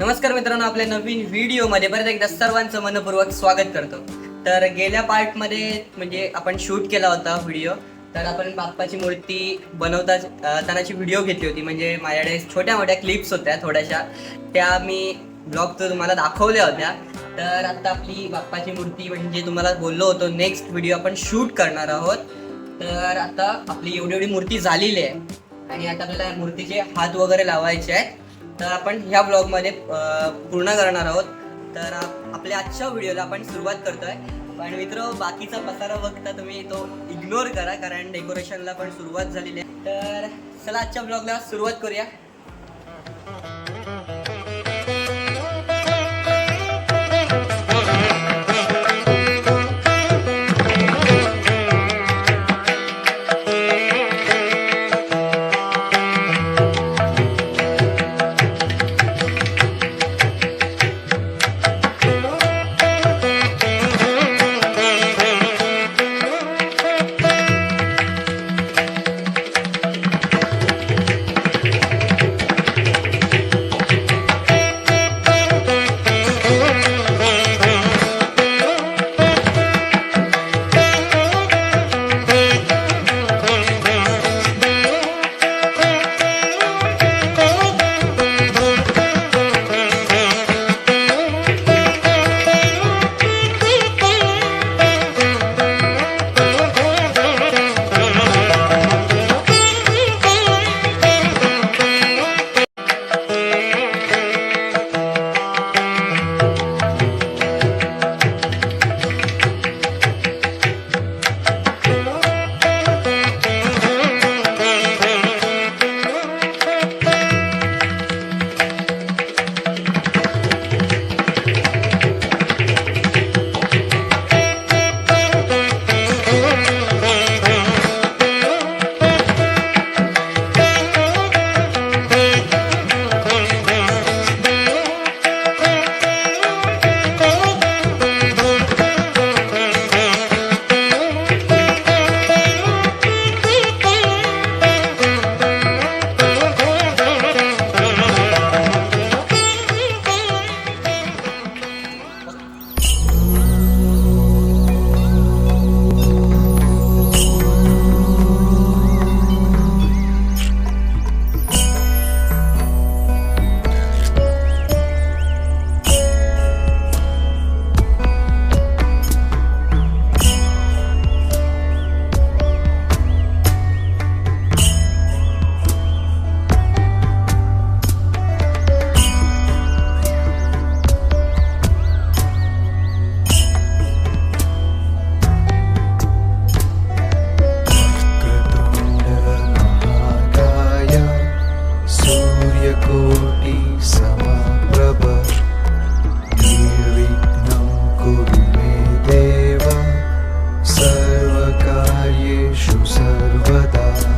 नमस्कार मित्रांनो आपल्या नवीन व्हिडिओमध्ये परत एकदा सर्वांचं मनपूर्वक स्वागत करतो. तर गेल्या पार्टमध्ये म्हणजे आपण शूट केला होता व्हिडिओ तर आपण बाप्पाची मूर्ती बनवता तानाची व्हिडिओ घेतली होती. म्हणजे माझ्याकडे छोट्या मोठ्या क्लिप्स होत्या थोड्याशा. त्या मी ब्लॉग तुम्हाला दाखवल्या होत्या. तर आता आपली बाप्पाची मूर्ती म्हणजे तुम्हाला बोललो होतो नेक्स्ट व्हिडिओ आपण शूट करणार आहोत. तर आता आपली एवढी एवढी मूर्ती झालेली आहे. आणि आता आपल्याला मूर्तीचे हात वगैरे लावायचे आहेत. तर आपण ह्या ब्लॉगमध्ये पूर्ण करणार आहोत. तर आपल्या आजच्या व्हिडिओला आपण सुरुवात करतोय. पण मित्र बाकीचा पसारा बघता तुम्ही तो इग्नोर करा कारण डेकोरेशनला पण सुरुवात झालेली आहे. तर चला आजच्या ब्लॉगला सुरुवात करूया. सर्वकार्येषु सर्वदा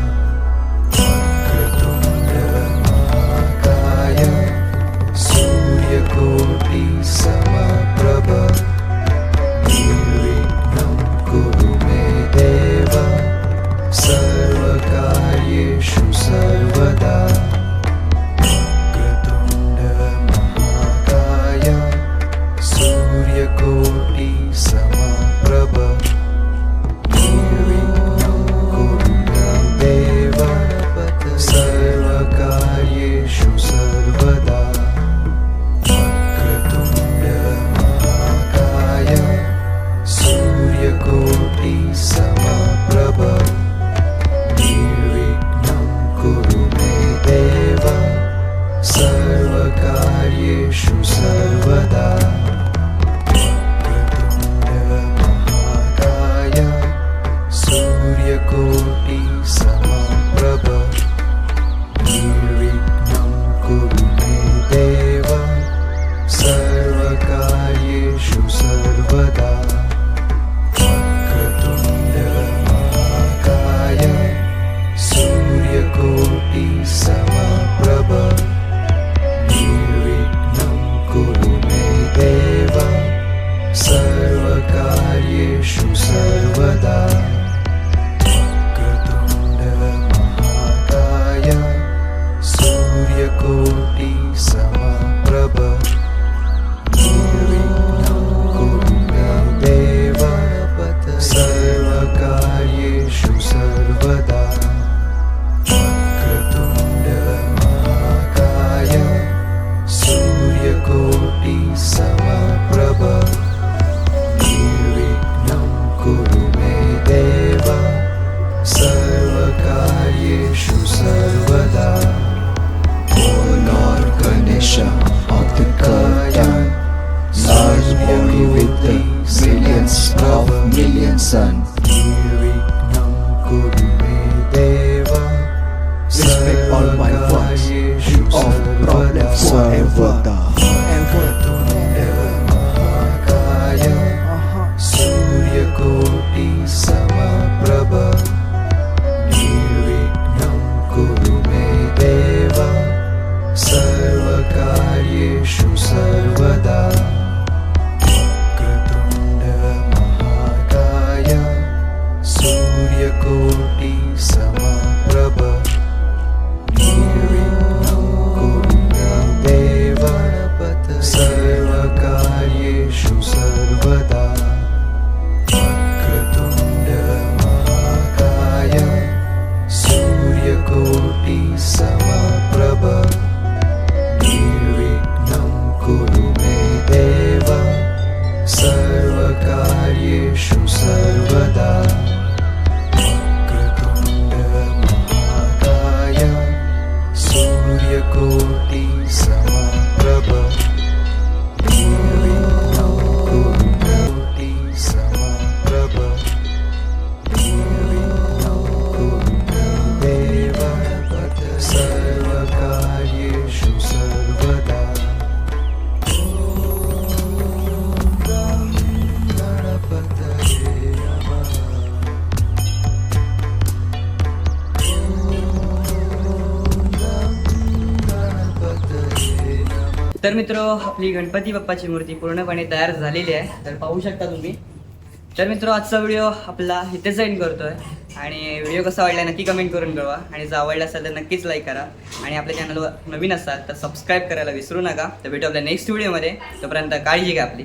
तर मित्र आपली गणपती बाप्पाची मूर्ती पूर्णपणे तयार झालेली आहे. तर पाहू शकता तुम्ही. तर मित्र आजचा व्हिडिओ आपला इथेच एंड करतोय. आणि व्हिडिओ कसा आवडला नक्की कमेंट करून कळवा. आणि जर आवडला असेल तर नक्कीच लाईक करा. आणि आपल्या चॅनलवर नवीन असाल तर सबस्क्राईब करायला विसरू नका. तर भेटू आपल्या नेक्स्ट व्हिडिओमध्ये तोपर्यंत काळजी घ्या आपली.